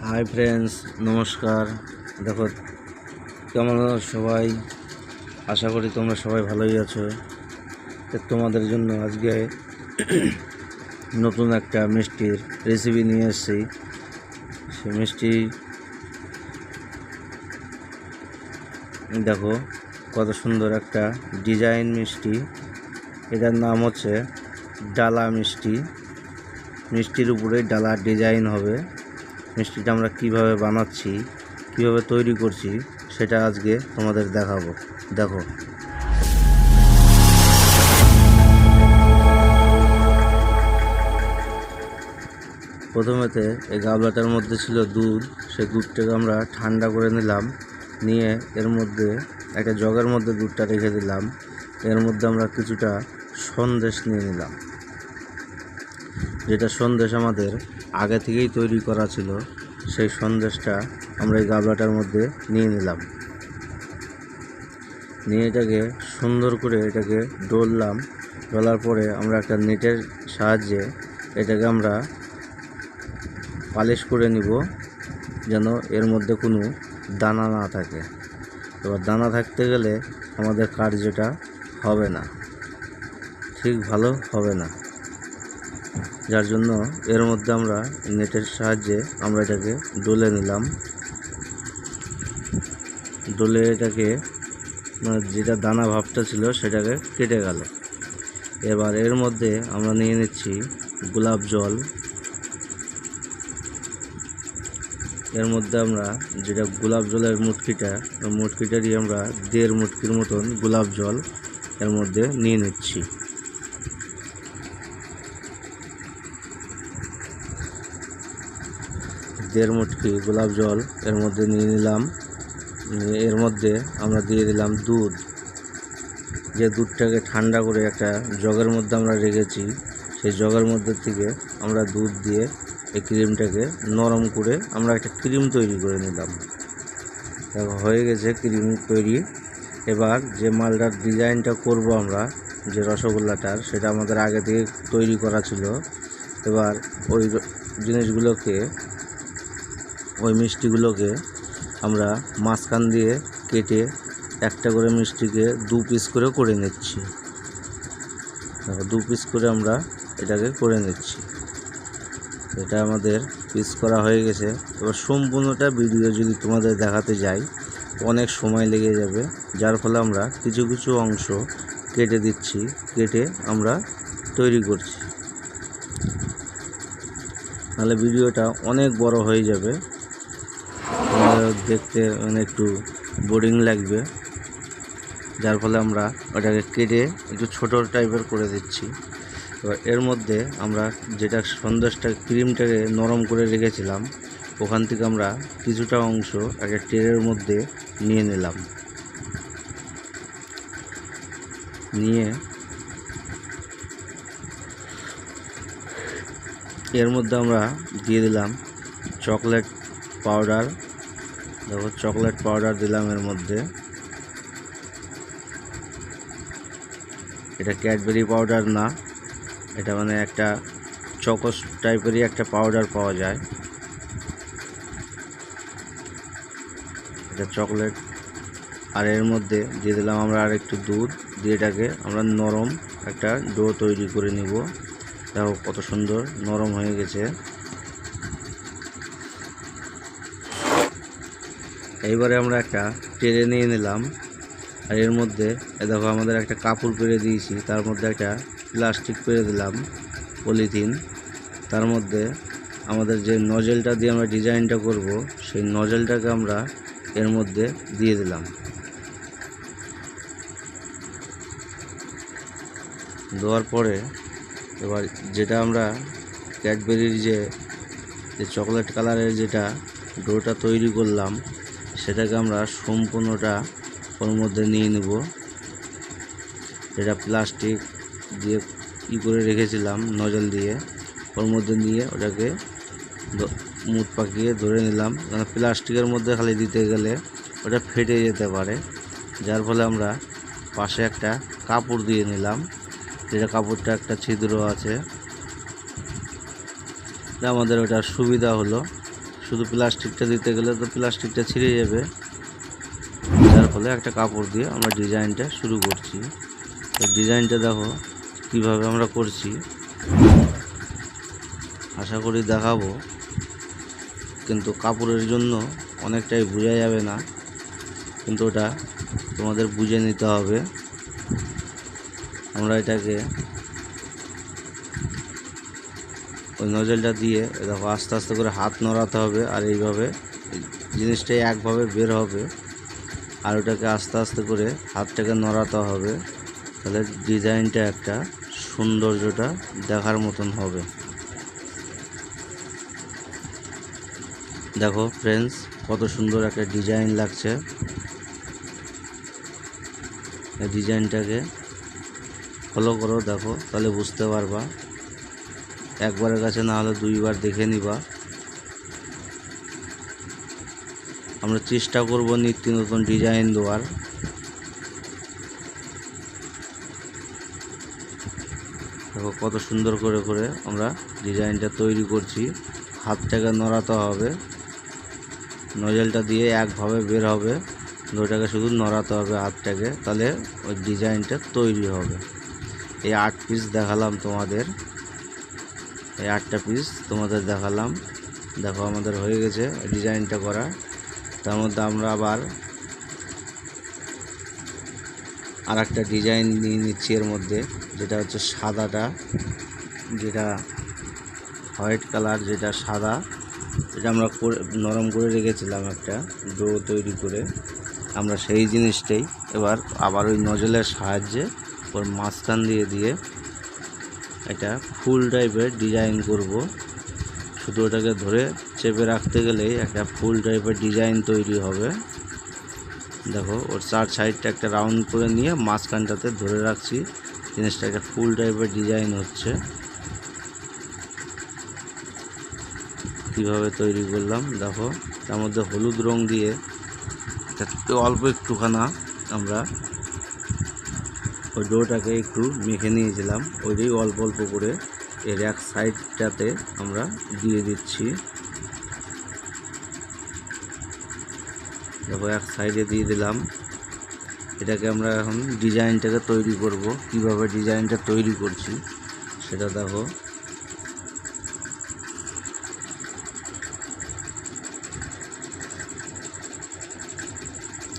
Hi friends নমস্কার। দেখো, কেমন সবাই? আশা করি তোমরা সবাই ভালোই আছো। তো তোমাদের জন্য আজকে নতুন একটা মিষ্টির রেসিপি নিয়ে এসেছি। সে মিষ্টি দেখো, কত সুন্দর একটা ডিজাইন মিষ্টি। এটার নাম হচ্ছে ডালা মিষ্টি। মিষ্টির উপরে ডালার ডিজাইন হবে। মিষ্টিটা আমরা কীভাবে বানাচ্ছি, কীভাবে তৈরি করছি, সেটা আজকে তোমাদের দেখাবো। দেখো। প্রথমেতে এই গাবলাটার মধ্যে ছিল দুধ। সেই দুধটাকে আমরা ঠান্ডা করে নিলাম। নিয়ে এর মধ্যে একটা জগের মধ্যে দুধটা রেখে দিলাম। এর মধ্যে আমরা কিছুটা সন্দেশ নিয়ে নিলাম। যেটা সন্দেশ আমাদের আগে থেকেই তৈরি করা ছিল, সেই সন্দেশটা আমরা এই গাবলাটার মধ্যে নিয়ে নিলাম। নিয়ে এটাকে সুন্দর করে এটাকে ডললাম। ডলার পরে আমরা একটা নেটের সাহায্যে এটাকে আমরা পালিশ করে নিব, যেন এর মধ্যে কোনো দানা না থাকে। এবার দানা থাকতে গেলে আমাদের কার্যটা হবে না। ঠিক ভালো হবে না। যার জন্য এর মধ্যে আমরা নেটের সাহায্যে আমরা এটাকে ডলে নিলাম। ডলে এটাকে মানে যেটা দানা ভাবটা ছিল সেটাকে কেটে গেল। এবার এর মধ্যে আমরা নিয়ে নিচ্ছি গোলাপ জল। এর মধ্যে আমরা যেটা গোলাপ জলের মুটকিটা, মুটকিটারই আমরা দেড় মুটকির মতন গোলাপ জল এর মধ্যে নিয়ে নিচ্ছি। দেড় মুটকি গোলাপ জল এর মধ্যে নিয়ে নিলাম। এর মধ্যে আমরা দিয়ে দিলাম দুধ। যে দুধটাকে ঠান্ডা করে একটা জগের মধ্যে আমরা রেখেছি, সেই জগের মধ্যে থেকে আমরা দুধ দিয়ে এই ক্রিমটাকে নরম করে আমরা একটা ক্রিম তৈরি করে নিলাম। হয়ে গেছে ক্রিম তৈরি। এবার যে মালটার ডিজাইনটা করব আমরা, যে রসগোল্লাটার, সেটা আমাদের আগে থেকে তৈরি করা ছিল। এবার ওই জিনিসগুলোকে ওই মিষ্টিগুলোকে আমরা মাঝখান দিয়ে কেটে একটা করে মিষ্টিকে দু পিস করে করে নিচ্ছি। দু পিস করে আমরা এটাকে করে নিচ্ছি। এটা আমাদের পিস করা হয়ে গেছে। এবার সম্পূর্ণটা ভিডিও যদি তোমাদের দেখাতে যাই, অনেক সময় লেগে যাবে। যার ফলে আমরা কিছু কিছু অংশ কেটে দিচ্ছি, কেটে আমরা তৈরি করছি। তাহলে ভিডিওটা অনেক বড় হয়ে যাবে। দেখতে মানে একটু বোরিং লাগবে। যার ফলে আমরা ওটাকে কেটে একটু ছোট টাইপের করে দিচ্ছি। এবার এর মধ্যে আমরা যেটা সন্দেশটা ক্রিমটাকে নরম করে রেখেছিলাম, ওখান থেকে আমরা কিছুটা অংশ একটা ট্রের মধ্যে নিয়ে নিলাম। নিয়ে এর মধ্যে আমরা দিয়ে দিলাম চকলেট পাউডার দেখো চকলেট পাউডার দিলাম এর মধ্যে। এটা ক্যাডবেরি পাউডার না, এটা মানে একটা চকস টাইপেরই একটা পাউডার পাওয়া যায়। এটা চকলেট আর এর মধ্যে দিয়ে দিলাম আমরা আর একটু দুধ, দিয়ে এটাকে আমরা নরম একটা ডো তৈরি করে নিব। দেখো কত সুন্দর নরম হয়ে গেছে। এইবারে আমরা একটা ট্রে নিয়ে নিলাম। আর এর মধ্যে এ দেখো আমাদের একটা কাপড় পেরে দিয়েছি। তার মধ্যে একটা প্লাস্টিক পেরে দিলাম, পলিথিন। তার মধ্যে আমাদের যে নজেলটা দিয়ে আমরা ডিজাইনটা করব, সেই নজেলটাকে আমরা এর মধ্যে দিয়ে দিলাম। দেওয়ার পরে এবার যেটা আমরা ক্যাডবেরির যে যে চকলেট কালারের যেটা ডোটা তৈরি করলাম সেটাকে আমরা সম্পূর্ণটা ওর মধ্যে নিয়ে নেব। যেটা প্লাস্টিক দিয়ে ই করে রেখেছিলাম, নজল দিয়ে। ওর মধ্যে নিয়ে ওটাকে মুখ পাকিয়ে ধরে নিলাম। কারণ প্লাস্টিকের মধ্যে খালি দিতে গেলে ওটা ফেটে যেতে পারে। যার ফলে আমরা পাশে একটা কাপড় দিয়ে নিলাম। যেটা কাপড়টা একটা ছিদ্র আছে। আমাদের ওটা সুবিধা হলো। শুধু প্লাস্টিকটা দিতে গেলে তো প্লাস্টিকটা ছিঁড়ে যাবে। যার ফলে একটা কাপড় দিয়ে আমরা ডিজাইনটা শুরু করছি। তো ডিজাইনটা দেখো কীভাবে আমরা করছি। আশা করি দেখাবো। কিন্তু কাপড়ের জন্য অনেকটাই বোঝা যাবে না। কিন্তু ওটা তোমাদের বুঝে নিতে হবে। আমরা এটাকে ওই নজলটা দিয়ে দেখো আস্তে আস্তে করে হাত নড়াতে হবে আর এইভাবে জিনিসটাই একভাবে বের হবে। আর ওটাকে আস্তে আস্তে করে হাতটাকে নড়াতে হবে। তাহলে ডিজাইনটা একটা সৌন্দর্যটা দেখার মতন হবে। দেখো ফ্রেন্ডস কত সুন্দর একটা ডিজাইন লাগছে। ডিজাইনটাকে ফলো করো, দেখো, তাহলে বুঝতে পারবা। একবারের কাছে না হলে দুইবার দেখে নিবা। আমরা চেষ্টা করব নিত্য নতুন ডিজাইন দেওয়ার। দেখো কত সুন্দর করে করে আমরা ডিজাইনটা তৈরি করছি। হাতটাকে নড়াতে হবে। নজলটা দিয়ে একভাবে বের হবে। ওটাকে শুধু নড়াতে হবে হাতটাকে। তাহলে ওই ডিজাইনটা তৈরি হবে। এই আট পিস দেখালাম তোমাদের। এই আটটা পিস তোমাদের দেখালাম। দেখো, আমাদের হয়ে গেছে ডিজাইনটা করা। তার মধ্যে আমরা আবার আর একটা ডিজাইন নিয়ে নিচ্ছি এর মধ্যে, যেটা হচ্ছে সাদাটা, যেটা হোয়াইট কালার, যেটা সাদা, এটা আমরা নরম করে রেখেছিলাম একটা ডো তৈরি করে। আমরা সেই জিনিসটাই এবার আবার ওই নজলের সাহায্যে ওর মাঝখান দিয়ে দিয়ে একটা ফুল টাইপের ডিজাইন করব। শুধু ওটাকে ধরে চেপে রাখতে গেলেই একটা ফুল টাইপের ডিজাইন তৈরি হবে। দেখো, ওর চার সাইডটা একটা রাউন্ড করে নিয়ে মাঝখানটাতে ধরে রাখছি। জিনিসটা একটা ফুল টাইপের ডিজাইন হচ্ছে। কীভাবে তৈরি করলাম? দেখো, তার মধ্যে হলুদ রং দিয়ে অল্প একটুখানা আমরা ওই ডোটাকে একটু মেখে নিয়েছিলাম। ওইটাই অল্প অল্প করে এর এক সাইডটাতে আমরা দিয়ে দিচ্ছি। দেখো, এক সাইডে দিয়ে দিলাম। এটাকে আমরা এখন ডিজাইনটাকে তৈরি করব। কীভাবে ডিজাইনটা তৈরি করছি সেটা দেখো।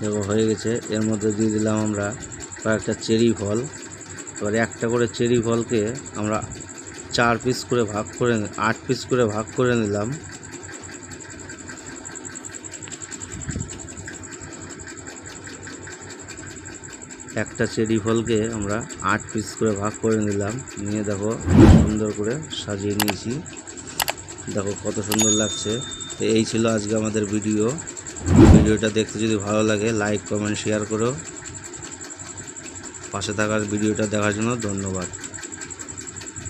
দেখো, হয়ে গেছে। এর মধ্যে দিয়ে দিলাম আমরা কয়েকটা চেরি ফল। এবার একটা করে চেরি ফলকে আমরা চার পিস করে ভাগ করে আট পিস করে ভাগ করে নিলাম। একটা চেরি ফলকে আমরা আট পিস করে ভাগ করে নিলাম। নিয়ে দেখো সুন্দর করে সাজিয়ে নিয়েছি। দেখো কত সুন্দর লাগছে। তো এই ছিল আজকে আমাদের ভিডিও। ভিডিওটা দেখতে যদি ভালো লাগে লাইক কমেন্ট শেয়ার করো। পাশে থাকার ভিডিওটা দেখার জন্য ধন্যবাদ।